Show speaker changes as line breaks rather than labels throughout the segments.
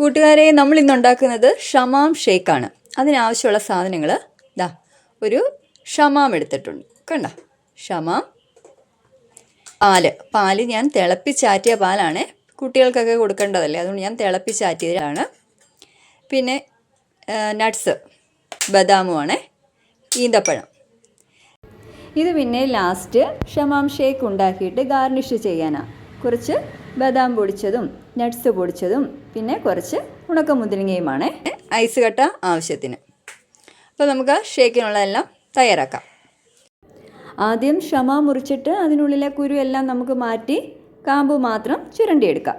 കൂട്ടുകാരെ നമ്മൾ ഇന്ന് ഉണ്ടാക്കുന്നത് ഷമാം ഷേക്കാണ്. അതിനാവശ്യമുള്ള സാധനങ്ങൾ ദാ ഒരു ഷമാം എടുത്തിട്ടുണ്ട്. കണ്ട? ഷമാം പാൽ. പാൽ ഞാൻ തിളപ്പിച്ചാറ്റിയ പാലാണ് കുട്ടികൾക്കൊക്കെ കൊടുക്കേണ്ടതല്ലേ? അതുകൊണ്ട് ഞാൻ തിളപ്പിച്ചാറ്റിയതാണ്. പിന്നെ നട്ട്സ്. ബദാമുമാണ് ഈന്തപ്പഴം. ഇത് പിന്നെ ലാസ്റ്റ് ഷമാം ഷേക്ക് ഉണ്ടാക്കിയിട്ട് ഗാർണിഷ് ചെയ്യാനാണ് കുറച്ച് ബദാം പൊടിച്ചതും നട്ട്സ് പൊടിച്ചതും പിന്നെ കുറച്ച് ഉണക്കമുന്തിരിങ്ങയുമാണ്. ഐസ് കട്ട ആവശ്യത്തിന്. അപ്പോൾ നമുക്ക് ഷേക്കിനുള്ളതെല്ലാം തയ്യാറാക്കാം. ആദ്യം ക്ഷമ മുറിച്ചിട്ട് അതിനുള്ളിലെ കുരു എല്ലാം നമുക്ക് മാറ്റി കാമ്പ് മാത്രം ചുരണ്ടിയെടുക്കാം.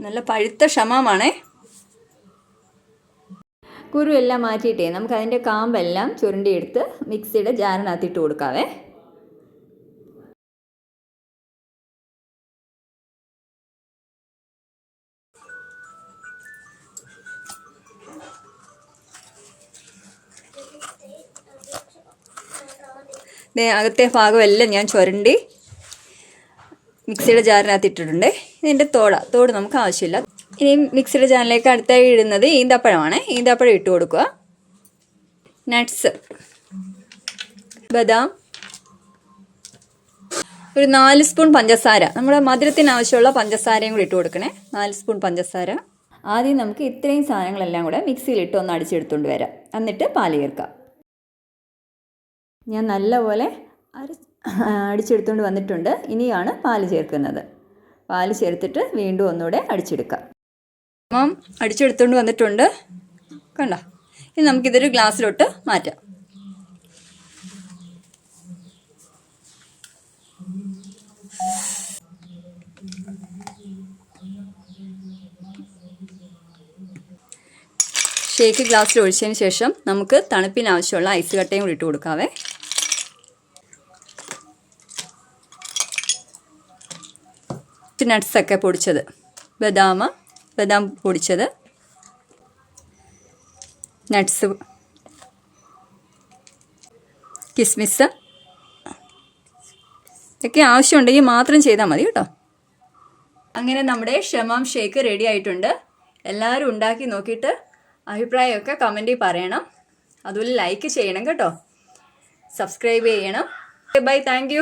നല്ല പഴുത്ത ഷമാമാണേ കുരു എല്ലാം മാറ്റിയിട്ടേ നമുക്ക് അതിന്റെ കാമ്പെല്ലാം ചുരുണ്ടിയെടുത്ത് മിക്സിയുടെ ജാറിനകത്ത് ഇട്ട് കൊടുക്കാവേ അകത്തെ ഭാഗമെല്ലാം ഞാൻ ചുരണ്ടി മിക്സിയുടെ ജാറിനകത്ത് ഇട്ടിട്ടുണ്ട് ഇതിന്റെ തോട തോട് നമുക്ക് ആവശ്യമില്ല. ഇനി മിക്സിയുടെ ജാറിലേക്ക് അടുത്തായി ഇടുന്നത് ഈന്തപ്പഴമാണ്. ഈന്തപ്പഴം ഇട്ട് കൊടുക്കുക. നട്ട്സ് ബദാം ഒരു നാല് സ്പൂൺ പഞ്ചസാര. നമ്മുടെ മധുരത്തിന് ആവശ്യമുള്ള പഞ്ചസാരയും കൂടി ഇട്ട് കൊടുക്കണേ. നാല് സ്പൂൺ പഞ്ചസാര. ആദ്യം നമുക്ക് ഇത്രയും സാധനങ്ങളെല്ലാം കൂടെ മിക്സിയിലിട്ട് ഒന്ന് അടിച്ചെടുത്തുകൊണ്ട് വരാം. എന്നിട്ട് പാൽ ചേർക്കാം. ഞാൻ നല്ലപോലെ അടിച്ചെടുത്തുകൊണ്ട് വന്നിട്ടുണ്ട്. ഇനിയാണ് പാൽ ചേർക്കുന്നത്. പാൽ ചേർത്തിട്ട് വീണ്ടും ഒന്നുകൂടെ അടിച്ചെടുക്കാം. മാം അടിച്ചെടുത്തുകൊണ്ട് വന്നിട്ടുണ്ട്. കണ്ട? ഇനി നമുക്കിതൊരു ഗ്ലാസ്സിലോട്ട് മാറ്റാം. ഷേക്ക് ഗ്ലാസ്സിൽ ഒഴിച്ചതിന് ശേഷം നമുക്ക് തണുപ്പിന് ആവശ്യമുള്ള ഐസ് കട്ടയും കൂടി ഇട്ട് കൊടുക്കാവേ. നട്ട്സൊക്കെ പൊടിച്ചത്. ബദാം ബദാം പൊടിച്ചത്. നട്ട്സ് കിസ്മിസ് ഇതൊക്കെ ആവശ്യമുണ്ടെങ്കിൽ മാത്രം ചെയ്താൽ മതി കേട്ടോ. അങ്ങനെ നമ്മുടെ ഷമാം ഷേക്ക് റെഡി ആയിട്ടുണ്ട്. എല്ലാവരും ഉണ്ടാക്കി നോക്കിയിട്ട് അഭിപ്രായമൊക്കെ കമന്റിൽ പറയണം. അതുപോലെ ലൈക്ക് ചെയ്യണം കേട്ടോ. സബ്സ്ക്രൈബ് ചെയ്യണം. Bye thank